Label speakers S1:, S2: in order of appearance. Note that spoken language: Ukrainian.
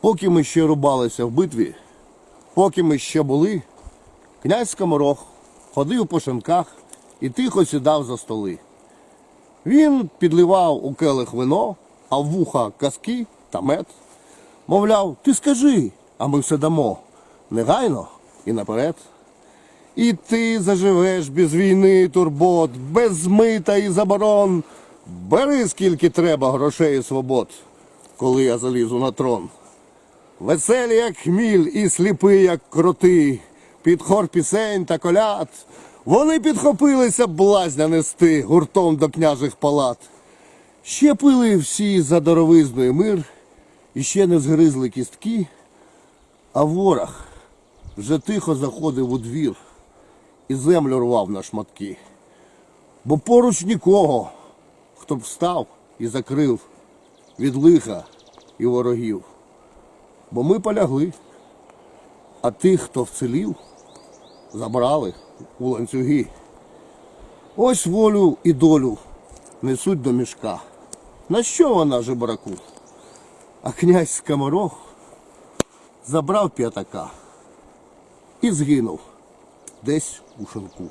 S1: Поки ми ще рубалися в битві, поки ми ще були, князь Скоморох ходив по шинках і тихо сідав за столи. Він підливав у келих вино, а в вуха казки та мед. Мовляв, ти скажи, а ми все дамо. Негайно і наперед. І ти заживеш без війни, турбот, без мита і заборон. Бери скільки треба грошей і свобод, коли я залізу на трон. Веселі, як хміль, і сліпий, як кроти, під хор пісень та коляд. Вони підхопилися блазня нести гуртом до княжих палат. Ще пили всі за дороговизною мир, і ще не згризли кістки, а ворог вже тихо заходив у двір і землю рвав на шматки. Бо поруч нікого, хто б встав і закрив від лиха і ворогів. Бо ми полягли, а тих, хто вцелів, забрали у ланцюги. Ось волю і долю несуть до мішка. На що вона жебраку? А князь Скоморох забрав п'ятака і згинув десь у шинку.